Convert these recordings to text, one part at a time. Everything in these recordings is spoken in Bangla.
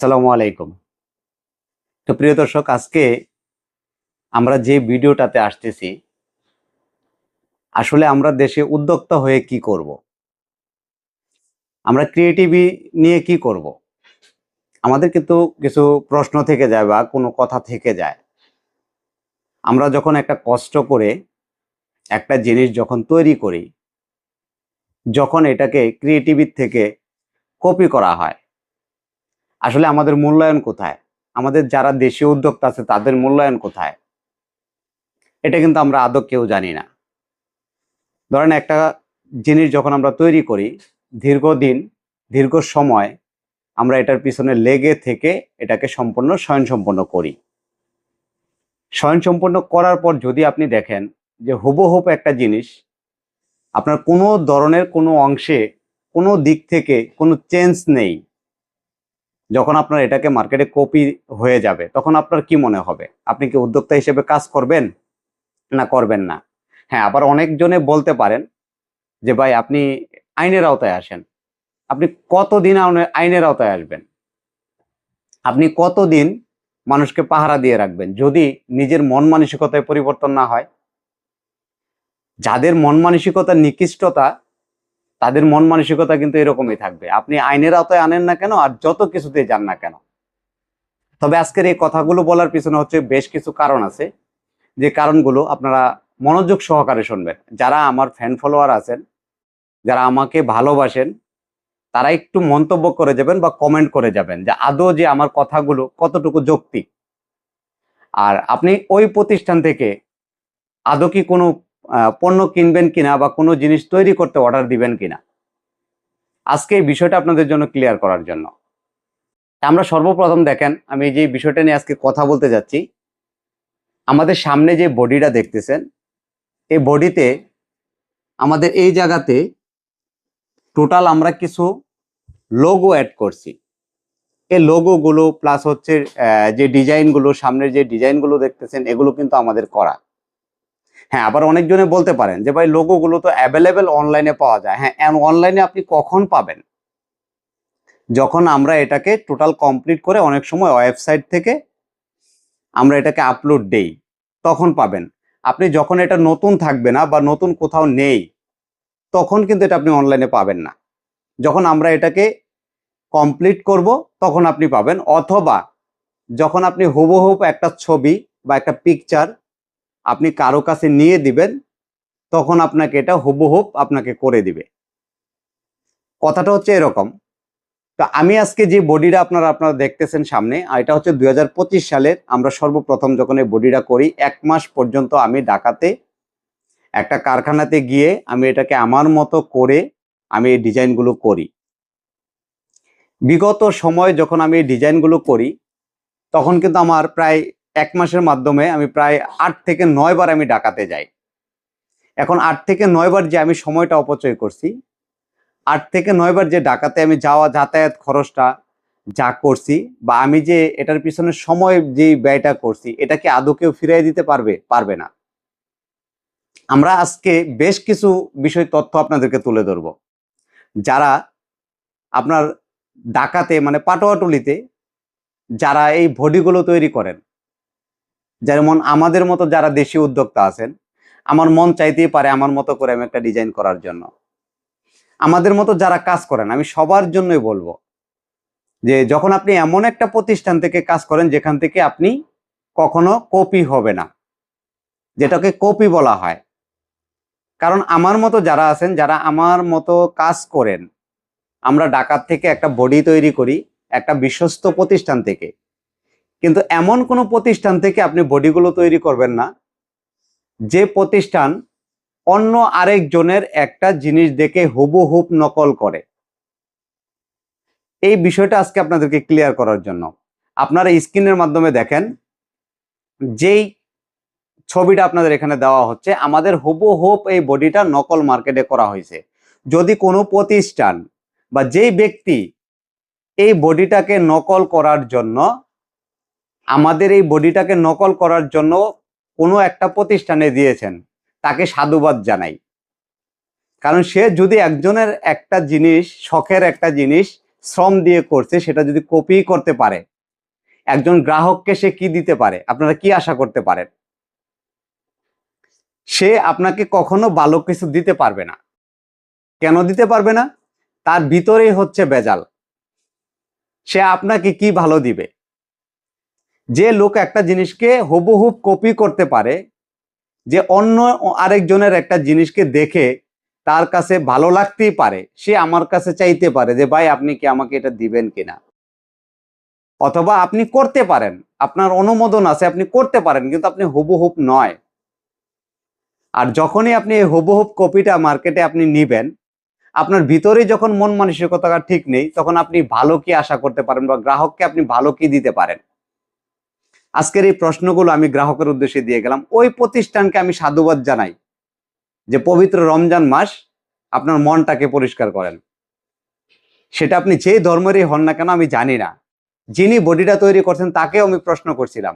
আসসালামু আলাইকুম। তো প্রিয় দর্শক, আজকে আমরা যে ভিডিওটাতে আসতেছি, আসলে আমরা দেশে উদ্যোক্তা হয়ে কি করব? আমরা ক্রিয়েটিভি নিয়ে কি করব? আমাদের কিন্তু কিছু প্রশ্ন থেকে যায় বা কোনো কথা থেকে যায়। আমরা যখন একটা কষ্ট করে একটা জিনিস যখন তৈরি করি, যখন এটাকে ক্রিয়েটিভির থেকে কপি করা হয় আসলে আমাদের মূল্যায়ন কোথায়? আমাদের যারা দেশীয় উদ্যোক্তা আছে, তাদের মূল্যায়ন কোথায়? এটা কিন্তু আমরা আদৌ কেউ জানি না। ধরেন একটা জিনিস যখন আমরা তৈরি করি, দীর্ঘদিন, দীর্ঘ সময় আমরা এটার পিছনে লেগে থেকে এটাকে সম্পূর্ণ স্বয়ংসম্পন্ন করি। স্বয়ংসম্পন্ন করার পর যদি আপনি দেখেন যে হুবহুব একটা জিনিস আপনার কোনো ধরনের কোনো অংশে কোনো দিক থেকে কোনো চেঞ্জ নেই যখন আপনার এটাকে মার্কেটে কপি হয়ে যাবে, তখন আপনার কি মনে হবে? আপনি কি উদ্যোক্তা হিসেবে কাজ করবেন? না করবেন না। হ্যাঁ আবার অনেকজনে বলতে পারেন যে, ভাই, আপনি আইনের আওতায় আসেন। আপনি কতদিন আইনে- আইনের আওতায় আসবেন? আপনি কতদিন মানুষকে পাহারা দিয়ে রাখবেন? যদি নিজের মন মানসিকতায় পরিবর্তন না হয়? যাদের মন মানসিকতার নিকৃষ্টতা তাদের মন মানসিকতা কিন্তু এরকমই থাকবে। আপনি আইনের আওতায় আনেন না কেন? আর যত কিছুতে যান না কেন? তবে আজকের এই কথাগুলো বলার পিছনে হচ্ছে বেশ কিছু কারণ আছে। যে কারণগুলো আপনারা মনোযোগ সহকারে শুনবেন। যারা আমার ফ্যান ফলোয়ার আছেন, যারা আমাকে ভালোবাসেন, তারা একটু মন্তব্য করে যাবেন বা কমেন্ট করে যাবেন যে আদৌ যে আমার কথাগুলো কতটুকু যৌক্তিক। আর আপনি ওই প্রতিষ্ঠান থেকে আদৌ কি কোনো পণ্য কিনবেন কিনা বা কোনো জিনিস তৈরি করতে অর্ডার দিবেন কিনা। আজকে এই বিষয়টা আপনাদের জন্য ক্লিয়ার করার জন্য। আমরা সর্বপ্রথম দেখেন, আমি যে বিষয়টা নিয়ে আজকে কথা বলতে যাচ্ছি, আমাদের সামনে যে বডিটা দেখতেছেন, এই বডিতে আমাদের এই জায়গাতে টোটাল আমরা কিছু লোগো অ্যাড করছি। এই লোগোগুলো প্লাস হচ্ছে যে ডিজাইনগুলো সামনের যে ডিজাইনগুলো দেখতেছেন, এগুলো কিন্তু আমাদের করা। হ্যাঁ আবার অনেকজনে বলতে পারেন যে, ভাই লোগোগুলো তো অ্যাভেলেবেল অনলাইনে পাওয়া যায়। হ্যাঁ অনলাইনে আপনি কখন পাবেন? যখন আমরা এটাকে টোটাল কমপ্লিট করে অনেক সময় ওয়েবসাইট থেকে আমরা এটাকে আপলোড দেই, তখন পাবেন। আপনি যখন এটা নতুন থাকবে না বা নতুন কোথাও নেই, তখন কিন্তু এটা আপনি অনলাইনে পাবেন না। যখন আমরা এটাকে কমপ্লিট করব, তখন আপনি পাবেন। অথবা যখন আপনি হুবহুব একটা ছবি বা একটা পিকচার আপনি কারও কাছে নিয়ে দিবেন, তখন আপনাকে এটা হুবহুব আপনাকে করে দিবে। কথাটা হচ্ছে এরকম। তো আমি আজকে যে বডিটা আপনারা আপনারা দেখতেছেন সামনে এটা হচ্ছে দুই হাজার পঁচিশ সালের, আমরা সর্বপ্রথম যখন এই বডিটা করি, এক মাস পর্যন্ত আমি ঢাকাতে একটা কারখানাতে গিয়ে আমি এটাকে আমার মতো করে আমি এই ডিজাইনগুলো করি। বিগত সময় যখন আমি এই ডিজাইনগুলো করি, তখন কিন্তু আমার প্রায় এক মাসের মাধ্যমে আমি প্রায় আট থেকে নয় বার আমি ডাকাতে যাই। এখন আট থেকে নয় বার যে আমি সময়টা অপচয় করছি, আট থেকে নয় বার যে ডাকাতে আমি যাওয়া, যাতায়াত খরচটা যা করছি বা আমি যে এটার পিছনে সময় যে ব্যয়টা করছি, এটা কি আদৌ কেউ ফিরিয়ে দিতে পারবে পারবে না। আমরা আজকে বেশ কিছু বিষয় তথ্য আপনাদেরকে তুলে ধরব। যারা আপনার ডাকাতে মানে পাটোয়াটুলিতে যারা এই বডিগুলো তৈরি করেন যেমন আমাদের মতো যারা দেশি উদ্যোক্তা আছেন, আমার মন চাইতেই পারে আমার মতো করে আমি একটা ডিজাইন করার জন্য। আমাদের মতো যারা কাজ করেন, আমি সবার জন্যই বলব যে যখন আপনি এমন একটা প্রতিষ্ঠান থেকে কাজ করেন, যেখান থেকে আপনি কখনো কপি হবে না, যেটাকে কপি বলা হয়। কারণ আমার মতো যারা আছেন, যারা আমার মতো কাজ করেন, আমরা ডাকাত থেকে একটা বডি তৈরি করি, একটা বিশ্বস্ত প্রতিষ্ঠান থেকে। কিন্তু এমন কোনো প্রতিষ্ঠান থেকে আপনি বডিগুলো তৈরি করবেন না, যে প্রতিষ্ঠান অন্য আরেকজনের একটা জিনিস দেখে হুবহুব নকল করে। এই বিষয়টা আজকে আপনাদেরকে ক্লিয়ার করার জন্য। আপনারা স্ক্রিনের মাধ্যমে দেখেন, যেই ছবিটা আপনাদের এখানে দেওয়া হচ্ছে, আমাদের হুবহুব এই বডিটা নকল মার্কেটে করা হয়েছে। যদি কোনো প্রতিষ্ঠান বা যেই ব্যক্তি এই বডিটাকে নকল করার জন্য আমাদের এই বডিটাকে নকল করার জন্য কোনো একটা প্রতিষ্ঠানে দিয়েছেন। তাকে সাধুবাদ জানাই। কারণ সে যদি একজনের একটা জিনিস, শখের একটা জিনিস শ্রম দিয়ে করছে, সেটা যদি কপি করতে পারে, একজন গ্রাহককে সে কি দিতে পারে? আপনারা কি আশা করতে পারেন? সে আপনাকে কখনো ভালো কিছু দিতে পারবে না। কেন দিতে পারবে না? তার ভিতরেই হচ্ছে বেজাল সে আপনাকে কি ভালো দিবে? যে লোক একটা জিনিসকে হুবহুব কপি করতে পারে, যে অন্য আরেকজনের একটা জিনিসকে দেখে তার কাছে ভালো লাগতেই পারে, সে আমার কাছে চাইতে পারে যে, ভাই, আপনি কি আমাকে এটা দিবেন কিনা? অথবা আপনি করতে পারেন, আপনার অনুমোদন আছে, আপনি করতে পারেন, কিন্তু আপনি হুবহুব নয়। আর যখনই আপনি এই হুবহুব কপিটা মার্কেটে আপনি নিবেন, আপনার ভিতরে যখন মন মানসিকতা ঠিক নেই, তখন আপনি ভালো কি আশা করতে পারেন বা গ্রাহককে আপনি ভালো কি দিতে পারেন? আজকের এই প্রশ্নগুলো আমি গ্রাহকের উদ্দেশ্যে দিয়ে গেলাম। ওই প্রতিষ্ঠানকে আমি সাধুবাদ জানাই যে পবিত্র রমজান মাস আপনার মনটাকে পরিষ্কার করেন। সেটা আপনি যে ধর্মেরই হন না কেন আমি জানি না। যিনি বডিটা তৈরি করছেন তাকেও আমি প্রশ্ন করছিলাম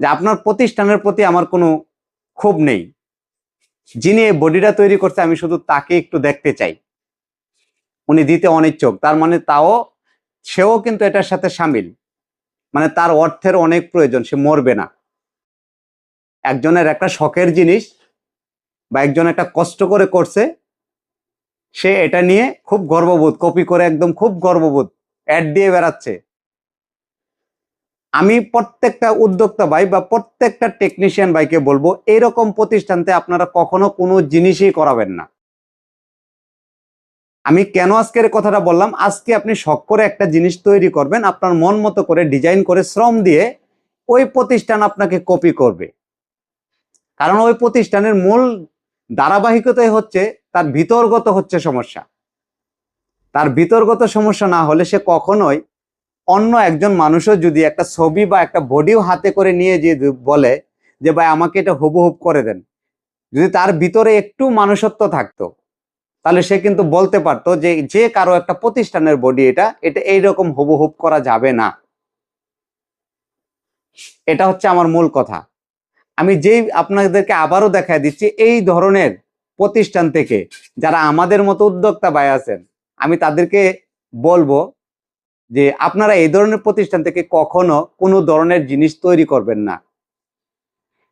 যে আপনার প্রতিষ্ঠানের প্রতি আমার কোনো ক্ষোভ নেই। যিনি এই বডিটা তৈরি করছে আমি শুধু তাকে একটু দেখতে চাই। উনি দিতে অনিচ্ছুক, তার মানে তাও সেও কিন্তু এটার সাথে সামিল। মানে তার অর্থের অনেক প্রয়োজন, সে মরবে না। একজনের একটা শখের জিনিস বা একজন একটা কষ্ট করে করছে, সে এটা নিয়ে খুব গর্ববোধ, কপি করে একদম খুব গর্ববোধ, অ্যাড দিয়ে বেড়াচ্ছে। আমি প্রত্যেকটা উদ্যোক্তা ভাই বা প্রত্যেকটা টেকনিশিয়ান ভাইকে বলব, এরকম প্রতিষ্ঠানতে আপনারা কখনো কোনো জিনিসই করাবেন না। আমি কেন আজকের কথাটা বললাম? আজকে আপনি শখ করে একটা জিনিস তৈরি করবেন, আপনার মন মতো করে ডিজাইন করে শ্রম দিয়ে ওই প্রতিষ্ঠান আপনাকে কপি করবে। কারণ ওই প্রতিষ্ঠানের মূল ধারাবাহিকতাই হচ্ছে, তার ভিতরগত হচ্ছে সমস্যা। তার ভিতরগত সমস্যা না হলে সে কখনোই অন্য একজন মানুষও যদি একটা ছবি বা একটা বডিও হাতে করে নিয়ে যে বলে যে, ভাই, আমাকে এটা হুবহুব করে দেন। যদি তার ভিতরে একটু মানুষত্ব থাকতো তাহলে সে কিন্তু বলতে পারতো যে যে কারও একটা প্রতিষ্ঠানের বডি এটা এটা এইরকম হুবহুব করা যাবে না। এটা হচ্ছে আমার মূল কথা। আমি যেই আপনাদেরকে আবারও দেখা দিচ্ছি, এই ধরনের প্রতিষ্ঠান থেকে যারা আমাদের মতো উদ্যোক্তা ভাই আছেন, আমি তাদেরকে বলব যে আপনারা এই ধরনের প্রতিষ্ঠান থেকে কখনো কোনো ধরনের জিনিস তৈরি করবেন না।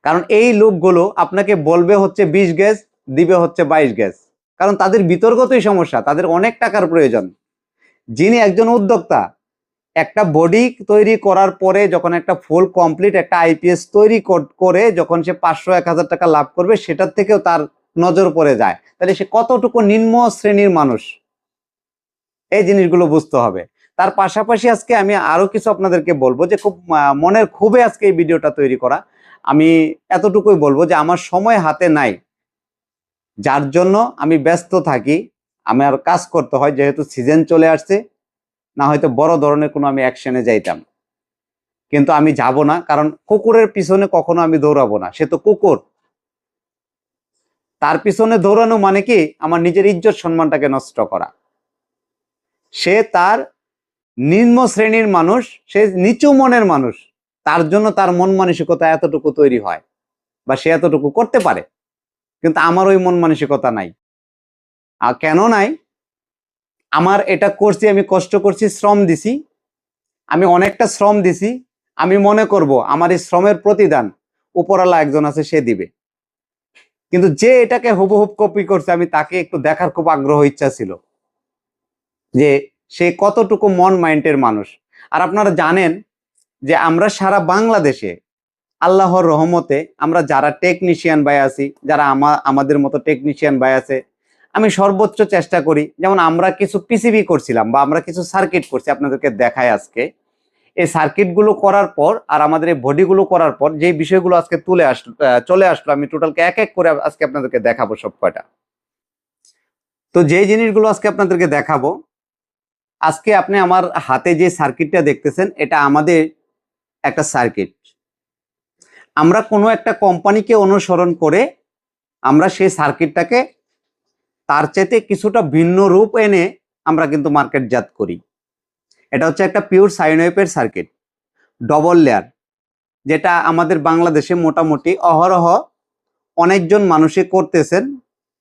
কারণ এই লোকগুলো আপনাকে বলবে হচ্ছে বিশ গ্যাস দিবে হচ্ছে বাইশ গ্যাস কারণ তাদের বিতর্কতই সমস্যা, তাদের অনেক টাকার প্রয়োজন। যিনি একজন উদ্যোক্তা, একটা বডি তৈরি করার পরে যখন একটা ফুল কমপ্লিট একটা আইপিএস তৈরি করে যখন সে পাঁচশো, এক হাজার টাকা লাভ করবে, সেটার থেকেও তার নজর পড়ে যায়। তাহলে সে কতটুকু নিম্ন শ্রেণির মানুষ? এই জিনিসগুলো বুঝতে হবে। তার পাশাপাশি আজকে আমি আরও কিছু আপনাদেরকে বলব যে খুব মনের খুবই আজকে এই ভিডিওটা তৈরি করা। আমি এতটুকুই বলব যে আমার সময় হাতে নাই। যার জন্য আমি ব্যস্ত থাকি আমার কাজ করতে হয়, যেহেতু সিজন চলে আসছে, না হয়তো বড় ধরনের কোনো আমি অ্যাকশনে যাইতাম। কিন্তু আমি যাব না, কারণ কুকুরের পিছনে কখনো আমি দৌড়াবো না, সে তো কুকুর। তার পিছনে দৌড়ানো মানে কি? আমার নিজের ইজ্জত সম্মানটাকে নষ্ট করা। সে তার নিম্ন শ্রেণির মানুষ, সে নিচু মনের মানুষ, তার জন্য তার মন মানসিকতা এতটুকু তৈরি হয় বা সে এতটুকু করতে পারে। কিন্তু আমার ওই মন মানসিকতা নাই। আর কেন নাই? আমার এটা করছি, আমি কষ্ট করছি, শ্রম দিছি। আমি অনেকটা শ্রম দিছি, আমি মনে করব আমার এই শ্রমের প্রতিদান উপরালা একজন আছে, সে দিবে। কিন্তু যে এটাকে হুবহুব কপি করছে, আমি তাকে একটু দেখার খুব আগ্রহ, ইচ্ছা ছিল। যে সে কতটুকু মন মাইন্ডের মানুষ। আর আপনারা জানেন যে আমরা সারা বাংলাদেশে আল্লাহর রহমতে আমরা যারা টেকনিশিয়ান ভাই আছি, যারা আমাদের মতো টেকনিশিয়ান ভাই আছে, আমি সর্বোচ্চ চেষ্টা করি, যেমন আমরা কিছু পিসিবি করছিলাম বা আমরা কিছু সার্কিট করছি আপনাদেরকে দেখায় আজকে। এই সার্কিটগুলো করার পর আর আমাদের এই বডিগুলো করার পর যে বিষয়গুলো আজকে তুলে আসলো চলে আসলো, আমি টোটালকে এক এক করে আজকে আপনাদেরকে দেখাবো সব কয়টা। তো যে জিনিসগুলো আজকে আপনাদেরকে দেখাবো, আজকে আপনি আমার হাতে যে সার্কিটটা দেখতেছেন, এটা আমাদের একটা সার্কিট আমরা কোনো একটা কোম্পানিকে অনুসরণ করে আমরা সেই সার্কিটটাকে তার চাইতে কিছুটা ভিন্ন রূপ এনে আমরা কিন্তু মার্কেটজাত করি। এটা হচ্ছে একটা পিওর সাইনওয়েপের সার্কিট ডবল লেয়ার যেটা আমাদের বাংলাদেশে মোটামুটি অহরহ অনেকজন মানুষে করতেছেন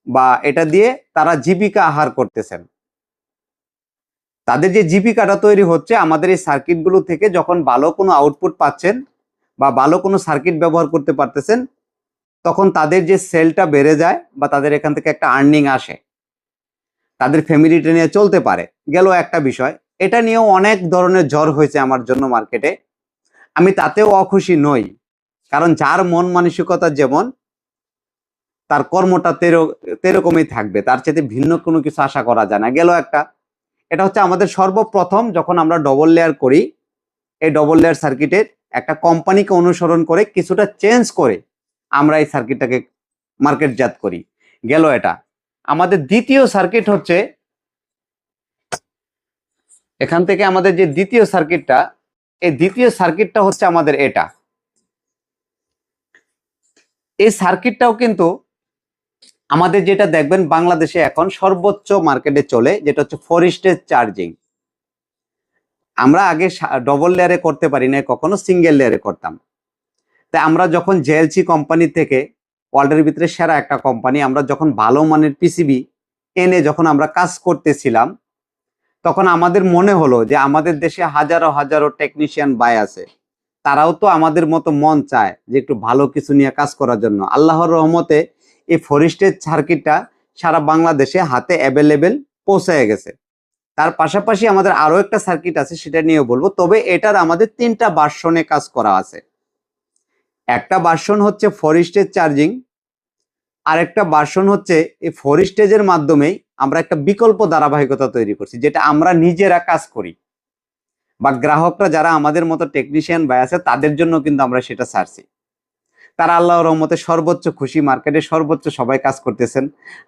বা এটা দিয়ে তারা জীবিকা আহার করতেছেন। তাদের যে জীবিকাটা তৈরি হচ্ছে, আমাদের এই সার্কিটগুলো থেকে যখন ভালো কোনো আউটপুট পাচ্ছেন বা ভালো কোনো সার্কিট ব্যবহার করতে পারতেছেন, তখন তাদের যে সেলটা বেড়ে যায় বা তাদের এখান থেকে একটা আর্নিং আসে, তাদের ফ্যামিলিটা নিয়ে চলতে পারে। গেল একটা বিষয়, এটা নিয়েও অনেক ধরনের জ্বর হয়েছে আমার জন্য মার্কেটে আমি তাতেও অখুশি নই, কারণ যার মন মানসিকতা যেমন, তার কর্মটা তেরো, তেরকমই থাকবে, তার চেয়ে ভিন্ন কোনো কিছু আশা করা যায় না। গেল একটা, এটা হচ্ছে আমাদের সর্বপ্রথম যখন আমরা ডবল লেয়ার করি, এই ডবল লেয়ার সার্কিটের একটা কোম্পানিকে অনুসরণ করে কিছুটা চেঞ্জ করে আমরা এই সার্কিটটাকে মার্কেটজাত করি। গেল এটা। আমাদের দ্বিতীয় সার্কিট হচ্ছে, এখান থেকে আমাদের যে দ্বিতীয় সার্কিটটা এই দ্বিতীয় সার্কিটটা হচ্ছে আমাদের এটা। এই সার্কিটটাও কিন্তু আমাদের যেটা দেখবেন বাংলাদেশে এখন সর্বোচ্চ মার্কেটে চলে, যেটা হচ্ছে ফোর স্টেজ চার্জিং আমরা আগে ডবল লেয়ারে করতে পারি না কখনো সিঙ্গেল লেয়ারে করতাম। তাই আমরা যখন জেএলসি কোম্পানি থেকে ওয়ার্ল্ডের ভিতরে সেরা একটা কোম্পানি আমরা যখন ভালো মানের পিসিবি এনে যখন আমরা কাজ করতেছিলাম, তখন আমাদের মনে হলো যে আমাদের দেশে হাজারো হাজারো টেকনিশিয়ান বাই আছে। তারাও তো আমাদের মতো মন চায় যে একটু ভালো কিছু নিয়ে কাজ করার জন্য। আল্লাহর রহমতে এই ফরেস্টের সার্কিটটা সারা বাংলাদেশে হাতে অ্যাভেলেবেল পৌঁছায় গেছে। তার পাশাপাশি আমাদের আরও একটা সার্কিট আছে, সেটা নিয়ে বলব। তবে এটার আমাদের তিনটা বার্সনে কাজ করা আছে। একটা বার্সন হচ্ছে ফরেস্টেজ চার্জিং আর একটা বার্সন হচ্ছে এই ফরেস্টেজের মাধ্যমেই আমরা একটা বিকল্প ধারাবাহিকতা তৈরি করছি, যেটা আমরা নিজেরা কাজ করি। বা গ্রাহকরা যারা আমাদের মতো টেকনিশিয়ান ভাই আছে, তাদের জন্য কিন্তু আমরা সেটা ছাড়ছি তারা আল্লাহর রহমতে সর্বোচ্চ খুশি, মার্কেটে সর্বোচ্চ সবাই কাজ করতেছেন।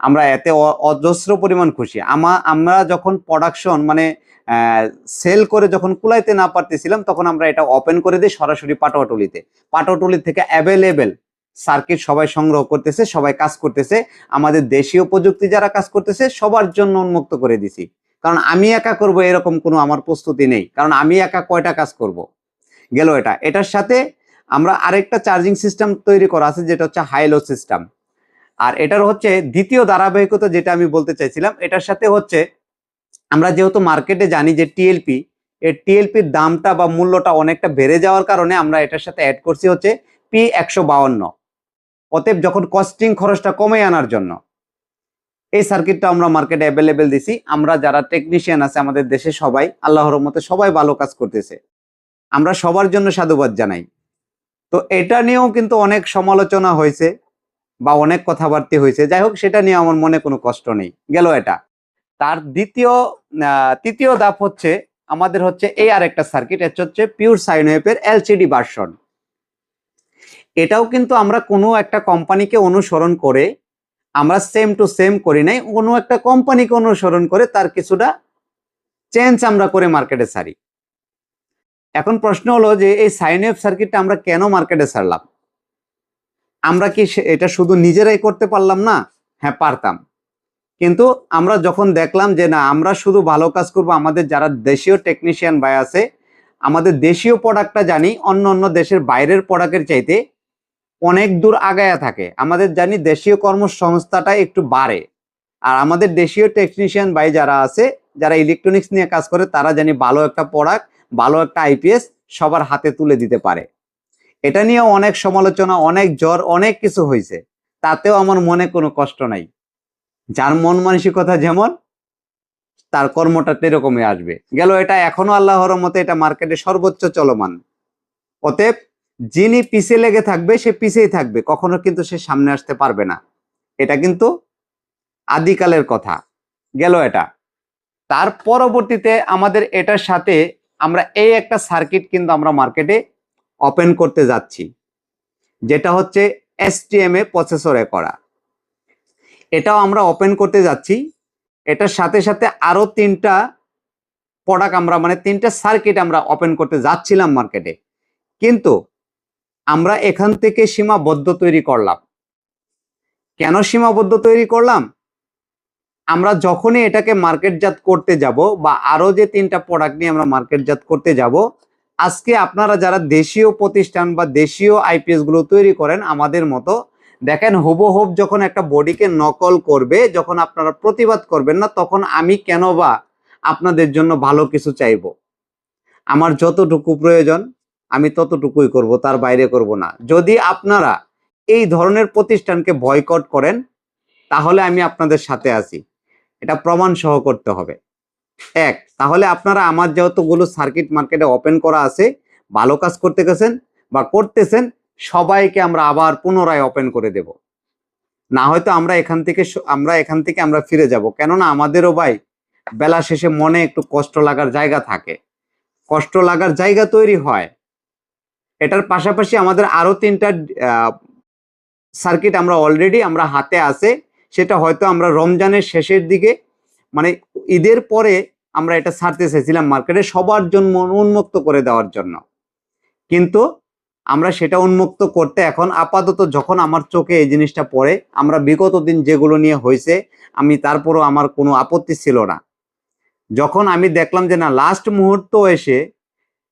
আমরা এতে অজস্র পরিমাণ খুশি। আমা, আমরা যখন প্রোডাকশন মানে সেল করে যখন কুলাইতে না পারতেছিলাম, তখন আমরা এটা ওপেন করে দিই সরাসরি পাটোয়াটুলিতে। পাটোয়াটুলি থেকে অ্যাভেলেবেল সার্কিট সবাই সংগ্রহ করতেছে, সবাই কাজ করতেছে। আমাদের দেশীয় প্রযুক্তি যারা কাজ করতেছে, সবার জন্য উন্মুক্ত করে দিছি। কারণ আমি একা করব এরকম কোনো আমার প্রস্তুতি নেই। কারণ আমি একা কয়টা কাজ করব? গেল এটা। এটার সাথে আমরা আরেকটা চার্জিং সিস্টেম তৈরি করা আছে, যেটা হচ্ছে হাইলো সিস্টেম আর এটার হচ্ছে দ্বিতীয় ধারাবাহিকতা যেটা আমি বলতে চাইছিলাম, এটার সাথে হচ্ছে আমরা যেহেতু মার্কেটে জানি যে টিএলপি এই টিএলপির দামটা বা মূল্যটা অনেকটা বেড়ে যাওয়ার কারণে আমরা এটার সাথে অ্যাড করছি হচ্ছে পি একশো বাউন্ন। অতএব যখন কস্টিং খরচটা কমে আনার জন্য, এই সার্কিটটা আমরা মার্কেটে অ্যাভেলেবেল দিছি। আমরা যারা টেকনিশিয়ান আছে আমাদের দেশে সবাই, আল্লাহর মতে সবাই ভালো কাজ করতেছে। আমরা সবার জন্য সাধুবাদ জানাই। তো এটা নিয়েও কিন্তু অনেক সমালোচনা হয়েছে বা অনেক কথাবার্তা হয়েছে। যাই হোক, সেটা নিয়ে আমার মনে কোনো কষ্ট নেই। গেল এটা। তার দ্বিতীয় তৃতীয় ধাপ হচ্ছে, আমাদের হচ্ছে এই আর একটা সার্কিট এটা হচ্ছে পিওর সাইন ওয়েভের এলসিডি ভার্সন এটাও কিন্তু আমরা কোনো একটা কোম্পানিকে অনুসরণ করে, আমরা সেম টু সেম করি নাই, কোনো একটা কোম্পানিকে অনুসরণ করে তার কিছুটা চেঞ্জ আমরা করে মার্কেটে ছাড়ি এখন প্রশ্ন হলো যে এই সাইন ওয়েভ সার্কিটটা আমরা কেন মার্কেটে ছাড়লাম? আমরা কি এটা শুধু নিজেরাই করতে পারলাম না? হ্যাঁ পারতাম। কিন্তু আমরা যখন দেখলাম যে না, আমরা শুধু ভালো কাজ করব, আমাদের যারা দেশীয় টেকনিশিয়ান ভাই আছে, আমাদের দেশীয় প্রোডাক্টটা জানি, অন্য অন্য দেশের বাইরের প্রোডাক্টের চাইতে অনেক দূর আগায়া থাকে। আমাদের জানি দেশীয় কর্মসংস্থাটা একটু বাড়ে। আর আমাদের দেশীয় টেকনিশিয়ান ভাই যারা আছে যারা ইলেকট্রনিক্স নিয়ে কাজ করে, তারা জানি ভালো একটা প্রোডাক্ট ভালো একটা আইপিএস সবার হাতে তুলে দিতে পারে। এটা নিয়েও অনেক সমালোচনা, অনেক জ্বর, অনেক কিছু হয়েছে। তাতেও আমার মনে কোনো কষ্ট নাই। যার মন মানসিকতা যেমন, তার কর্মটা এরকমই আসবে। গেল এটা এখনও আল্লাহর মতে এটা মার্কেটে সর্বোচ্চ চলমান। অতএব, যিনি পিছে লেগে থাকবে, সে পিছেই থাকবে, কখনো কিন্তু সে সামনে আসতে পারবে না। এটা কিন্তু আদিকালের কথা। গেল এটা। তার পরবর্তীতে আমাদের এটার সাথে আমরা এই একটা সার্কিট কিন্তু আমরা মার্কেটে ওপেন করতে যাচ্ছি, যেটা হচ্ছে এসটিএম এ প্রসেসরে করা। এটাও আমরা ওপেন করতে যাচ্ছি। এটার সাথে সাথে আরও তিনটা প্রোডাক্ট আমরা মানে তিনটা সার্কিট আমরা ওপেন করতে যাচ্ছিলাম মার্কেটে কিন্তু আমরা এখান থেকে সীমাবদ্ধ তৈরি করলাম। কেন সীমাবদ্ধ তৈরি করলাম? আমরা যখনই এটাকে মার্কেটজাত করতে যাব বা আরও যে তিনটা প্রোডাক্ট নিয়ে আমরা মার্কেটজাত করতে যাব, আজকে আপনারা যারা দেশীয় প্রতিষ্ঠান বা দেশীয় আইপিএসগুলো তৈরি করেন, আমাদের মতো, দেখেন হুবহুব যখন একটা বডিকে নকল করবে, যখন আপনারা প্রতিবাদ করবেন না, তখন আমি কেন বা আপনাদের জন্য ভালো কিছু চাইব? আমার যতটুকু প্রয়োজন, আমি ততটুকুই করব, তার বাইরে করব না। যদি আপনারা এই ধরনের প্রতিষ্ঠানকে বয়কট করেন, তাহলে আমি আপনাদের সাথে আছি। এটা প্রমাণ সহ করতে হবে। এক, তাহলে আপনারা আমার যতগুলো সার্কিট মার্কেটে ওপেন করা আছে, ভালো কাজ করতে গেছেন বা করতেছেন, সবাইকে আমরা আবার পুনরায় ওপেন করে দেব। না হয়তো আমরা এখান থেকে আমরা এখান থেকে আমরা ফিরে যাব। কেননা আমাদেরও ভাই বেলা শেষে মনে একটু কষ্ট লাগার জায়গা থাকে। কষ্ট লাগার জায়গা তৈরি হয়। এটার পাশাপাশি আমাদের আরও তিনটা সার্কিট আমরা অলরেডি আমরা হাতে আছে। সেটা হয়তো আমরা রমজানের শেষের দিকে মানে ঈদের পরে আমরা এটা ছাড়তে চাইছিলাম মার্কেটে সবার জন্য উন্মুক্ত করে দেওয়ার জন্য। কিন্তু আমরা সেটা উন্মুক্ত করতে এখন আপাতত যখন আমার চোখে এই জিনিসটা পড়ে, আমরা বিগত দিন যেগুলো নিয়ে হয়েছে, আমি তারপরও আমার কোনো আপত্তি ছিল না। যখন আমি দেখলাম যে না লাস্ট মুহূর্ত এসে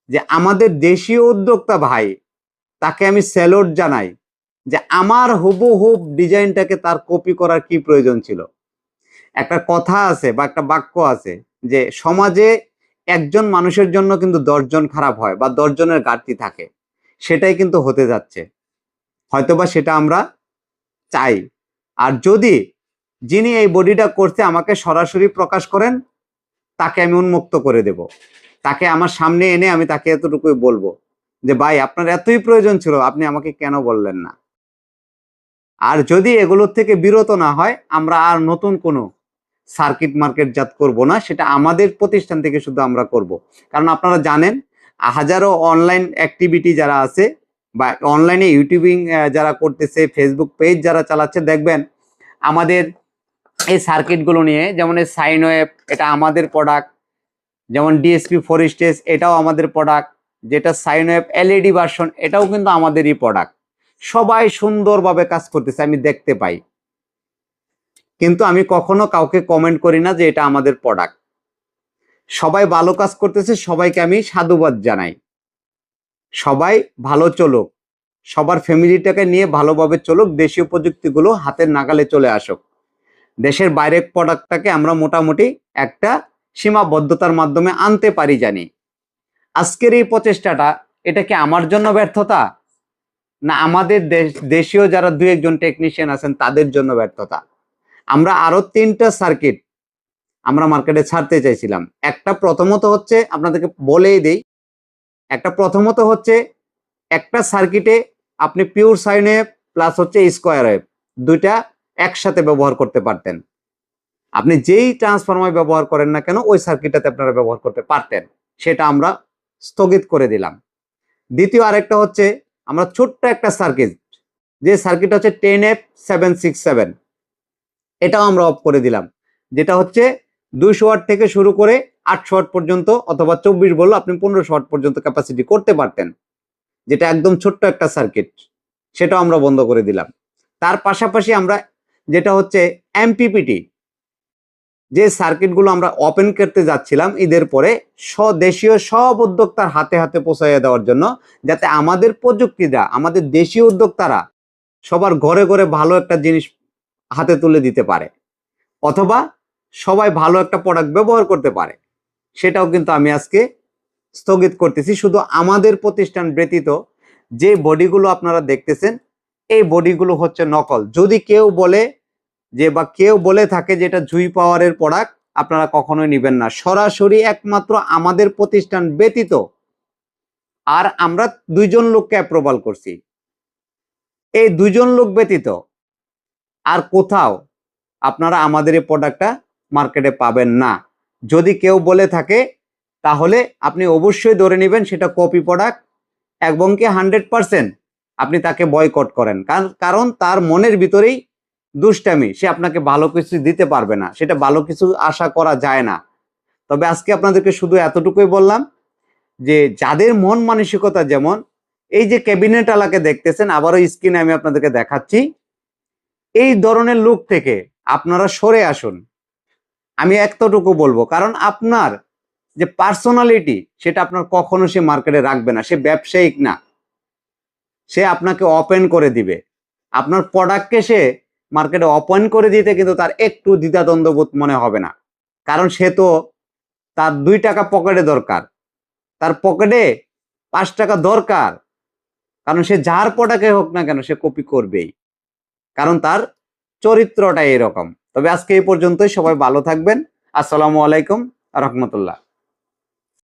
যে আমাদের দেশীয় উদ্যোক্তা ভাই, তাকে আমি স্যালুট জানাই যে আমার হুবহুব ডিজাইনটাকে তার কপি করার কি প্রয়োজন ছিল? একটা কথা আছে বা একটা বাক্য আছে যে সমাজে একজন মানুষের জন্য কিন্তু দশজন খারাপ হয় বা দশজনের ঘাটতি থাকে। সেটাই কিন্তু হতে যাচ্ছে। হয়তোবা সেটা আমরা চাই। আর যদি যিনি এই বডিটা করছে আমাকে সরাসরি প্রকাশ করেন, তাকে আমি উন্মুক্ত করে দেব। তাকে আমার সামনে এনে আমি তাকে এতটুকুই বলব যে, ভাই, আপনার এতই প্রয়োজন ছিল, আপনি আমাকে কেন বললেন না? আর যদি এগুলোর থেকে বিরত না হয়, আমরা আর নতুন কোনো সার্কিট মার্কেট জাত করব না, সেটা আমাদের প্রতিষ্ঠান থেকে শুধু আমরা করব। কারণ আপনারা জানেন, হাজারো অনলাইন অ্যাক্টিভিটি যারা আছে বা অনলাইনে ইউটিউবিং যারা করতেছে ফেসবুক পেজ যারা চালাচ্ছে, দেখবেন আমাদের এই সার্কিটগুলো নিয়ে, যেমন এই সাইন এটা আমাদের প্রোডাক্ট যেমন ডিএসপি ফোর স্টেজ এটাও আমাদের প্রোডাক্ট যেটা সাইন ওয়েভ এলইডি ভার্সন এটাও কিন্তু আমাদেরই প্রোডাক্ট সবাই সুন্দরভাবে কাজ করতেছে, আমি দেখতে পাই। কিন্তু আমি কখনো কাউকে কমেন্ট করি না যে এটা আমাদের প্রোডাক্ট সবাই ভালো কাজ করতেছে, সবাইকে আমি সাধুবাদ জানাই। সবাই ভালো চলুক, সবার ফ্যামিলিটাকে নিয়ে ভালোভাবে চলুক, দেশীয় প্রযুক্তিগুলো হাতের নাগালে চলে আসুক। দেশের বাইরের প্রোডাক্টটাকে আমরা মোটামুটি একটা সীমাবদ্ধতার মাধ্যমে আনতে পারি জানি। আজকের এই প্রচেষ্টাটা, এটা কি আমার জন্য ব্যর্থতা? না, আমাদের দেশ, দেশীয় যারা দু একজন টেকনিশিয়ান আছেন, তাদের জন্য ব্যর্থতা। আমরা আরও তিনটা সার্কিট আমরা মার্কেটে ছাড়তে চাইছিলাম। একটা প্রথমত হচ্ছে, আপনাদেরকে বলেই দেই, একটা প্রথমত হচ্ছে, একটা সার্কিটে আপনি পিওর সাইন ওয়েভ প্লাস হচ্ছে স্কোয়ার ওয়েভ দুইটা একসাথে ব্যবহার করতে পারতেন। আপনি যেই ট্রান্সফরমার ব্যবহার করেন না কেন, ওই সার্কিটটাতে আপনারা ব্যবহার করতে পারতেন। সেটা আমরা স্থগিত করে দিলাম। দ্বিতীয় আরেকটা হচ্ছে আমরা ছোট্ট একটা সার্কিট যে সার্কিট হচ্ছে ten F seven six seven এটাও আমরা অফ করে দিলাম। যেটা হচ্ছে দুইশো ওয়াট থেকে শুরু করে আটশো ওয়াট পর্যন্ত অথবা চব্বিশ বলল আপনি পনেরোশো ওয়াট পর্যন্ত ক্যাপাসিটি করতে পারতেন, যেটা একদম ছোট্ট একটা সার্কিট সেটাও আমরা বন্ধ করে দিলাম। তার পাশাপাশি আমরা যেটা হচ্ছে এমপিপিটি যে সার্কিটগুলো আমরা ওপেন করতে যাচ্ছিলাম, ঈদের পরে স্বদেশীয় সব উদ্যোক্তার হাতে হাতে পৌঁছাইয়া দেওয়ার জন্য, যাতে আমাদের প্রযুক্তিরা, আমাদের দেশীয় উদ্যোক্তারা সবার ঘরে ঘরে ভালো একটা জিনিস হাতে তুলে দিতে পারে। অথবা সবাই ভালো একটা প্রোডাক্ট ব্যবহার করতে পারে। সেটাও কিন্তু আমি আজকে স্থগিত করতেছি। শুধু আমাদের প্রতিষ্ঠান ব্যতীত যে বডিগুলো আপনারা দেখতেছেন, এই বডিগুলো হচ্ছে নকল। যদি কেউ বলে যে বা কেউ বলে থাকে যে এটা জুই পাওয়ারের প্রোডাক্ট, আপনারা কখনোই নেবেন না। সরাসরি একমাত্র আমাদের প্রতিষ্ঠান ব্যতীত আর আমরা দুইজন লোককে অ্যাপ্রুভাল করছি। এই দুইজন লোক ব্যতীত আর কোথাও আপনারা আমাদের এই প্রোডাক্টটা মার্কেটে পাবেন না। যদি কেউ বলে থাকে, তাহলে আপনি অবশ্যই ধরে নেবেন সেটা কপি প্রোডাক্ট এবং কি হান্ড্রেড পার্সেন্ট আপনি তাকে বয়কট করেন। কারণ- কারণ তার মনের ভিতরেই দুষ্টামি, সে আপনাকে ভালো কিছু দিতে পারবে না। সেটা ভালো কিছু আশা করা যায় না। তবে আজকে আপনাদেরকে শুধু এতটুকুই বললাম যে, যাদের মন মানসিকতা যেমন, এই যে ক্যাবিনেট আলাকে দেখতেছেন, আবারও স্ক্রিনে আমি আপনাদেরকে দেখাচ্ছি, এই ধরনের লোক থেকে আপনারা সরে আসুন। আমি এতটুকু বলব, কারণ আপনার যে পার্সোনালিটি, সেটা আপনার কখনো সে মার্কেটে রাখবে না। সে ব্যবসায়িক না। সে আপনাকে ওপেন করে দিবে। আপনার প্রোডাক্টকে সে মার্কেটে ওপেন করে দিতে কিন্তু তার একটু দ্বিধাদ্বন্দ্ববোধ মনে হবে না। কারণ সে তো তার দুই টাকা পকেটে দরকার। তার পকেটে পাঁচ টাকা দরকার। কারণ সে যার পটাকে হোক না কেন সে কপি করবেই। কারণ তার চরিত্রটা এরকম। তবে আজকে এই পর্যন্তই। সবাই ভালো থাকবেন। আসসালামু আলাইকুম। রহমতুল্লাহ।